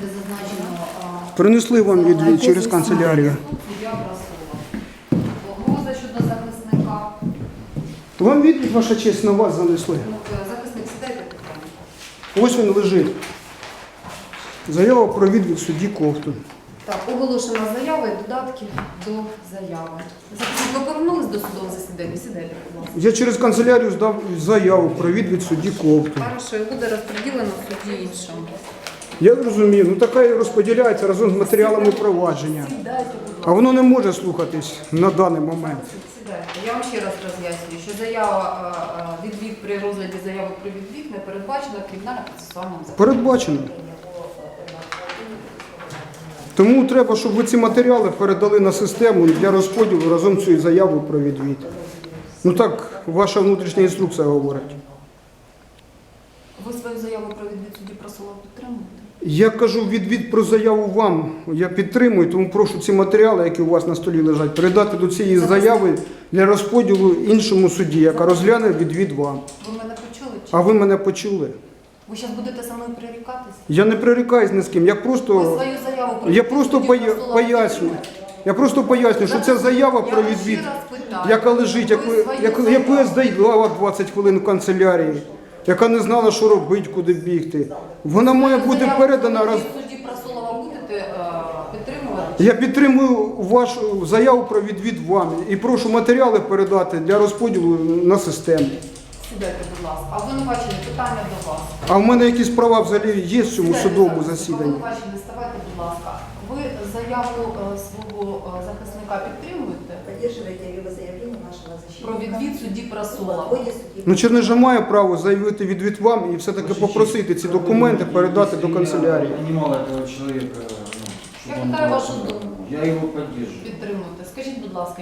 де зазначено а, Принесли вам відвід через канцелярію. суддя. Погроза щодо захисника. Вам відвід, ваша честь, на вас занесли. Ну, е, захисник сідайте питання. Ось він лежить. Заява про відвід судді Ковтун. Так, оголошена заява і додатки до заяви. Захисник, ви повернулись до судового засідання? Сідайте, будь ласка. Я через канцелярію здав заяву про відвід судді Ковтун. Хорошо, і буде розподілено судді іншому. Я розумію, ну така і розподіляється разом з матеріалами провадження. Сідайте, будь ласка. А воно не може слухатись на даний момент. Сідайте. Я вам ще раз роз'яснюю, що заява е, е, відвід при розгляді заяви про відвід не передбачена кримінально-процесуальним законом. Передбачено. Тому треба, щоб ви ці матеріали передали на систему для розподілу разом з цією заявою про відвід. Ну так ваша внутрішня інструкція говорить. Ви свою заяву про відвід судді просила підтримувати? Я кажу відвід про заяву вам. Я підтримую, тому прошу ці матеріали, які у вас на столі лежать, передати до цієї заяви для розподілу іншому судді, яка розгляне відвід вам. Ви мене почули? Чи? А ви мене почули? Ви зараз будете мною прирікатися? Я не прирікаюсь ні з ким. Я Ви просто, свою заяву про я просто поя- поясню. Я просто поясню, що ця заява про відвід, яка лежить, яку, Ви яку, яку я здала 20 хвилин в канцелярії, яка не знала, що робити, куди бігти. Вона має бути передана раз. судді Просолова будете е, підтримувати? Я підтримую вашу заяву про відвід вам і прошу матеріали передати для розподілу на систему. Сідайте, будь ласка. А обвинувачення питання до вас. А в мене якісь права взагалі є в цьому Сідайте судовому засіданні. Обвинувачення, ставайте, будь ласка. Ви заяву е, свого е, захисника підтримуєте про відвід судді В Просолова? отводе судьи. Ну Чернижа має право заявити відвід вам і все-таки попросити ці документи передати до канцелярії. Понимал этого человека, ну, Я чтобы он питаю был. вашу думку. Я его поддерживаю. Підтримуєте. Скажіть, будь ласка,